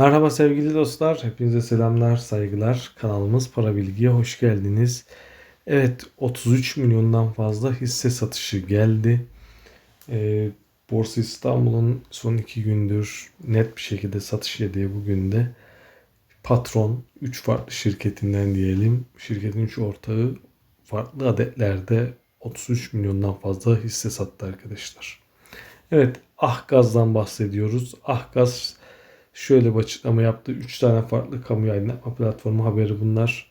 Merhaba sevgili dostlar, hepinize selamlar, saygılar. Kanalımız Para Bilgi'ye hoş geldiniz. Evet, 33 milyondan fazla hisse satışı geldi. Ee, Borsa İstanbul'un son iki gündür net bir şekilde satış yediği bugün de patron 3 farklı şirketinden diyelim. Şirketin 3 ortağı farklı adetlerde 33 milyondan fazla hisse sattı arkadaşlar. Evet, Ahgaz'dan bahsediyoruz. Ahgaz şöyle bir açıklama yaptı. 3 tane farklı kamu aydınlatma platformu haberi bunlar.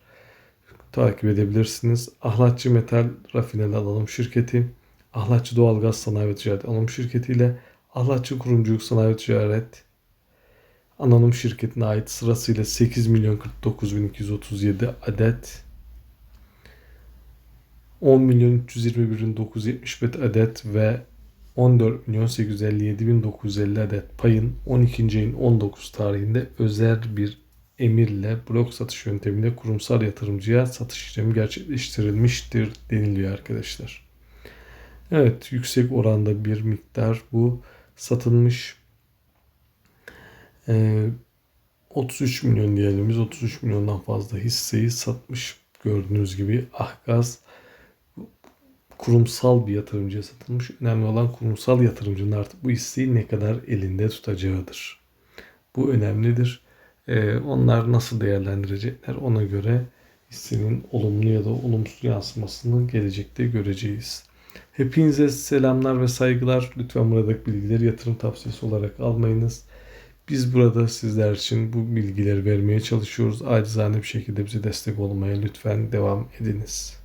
Takip edebilirsiniz. Ahlatçı Metal Rafineli Alım Şirketi, Ahlatçı Doğalgaz Sanayi ve Ticaret Alım Şirketi ile Ahlatçı Kurumculuk Sanayi ve Ticaret Anonim Şirketi'ne ait sırasıyla 8 milyon 49 bin 237 adet 10 milyon 321 bin 975 adet ve 14 milyon 857 bin 950 adet payın 12. ayın 19 tarihinde özel bir emirle blok satış yöntemiyle kurumsal yatırımcıya satış işlemi gerçekleştirilmiştir deniliyor arkadaşlar. Evet yüksek oranda bir miktar bu satılmış. Ee, 33 milyon diyelim biz 33 milyondan fazla hisseyi satmış gördüğünüz gibi Ahgaz kurumsal bir yatırımcıya satılmış. Önemli olan kurumsal yatırımcının artık bu hisseyi ne kadar elinde tutacağıdır. Bu önemlidir. Ee, onlar nasıl değerlendirecekler ona göre hissenin olumlu ya da olumsuz yansımasını gelecekte göreceğiz. Hepinize selamlar ve saygılar. Lütfen buradaki bilgileri yatırım tavsiyesi olarak almayınız. Biz burada sizler için bu bilgileri vermeye çalışıyoruz. Acizane bir şekilde bize destek olmaya lütfen devam ediniz.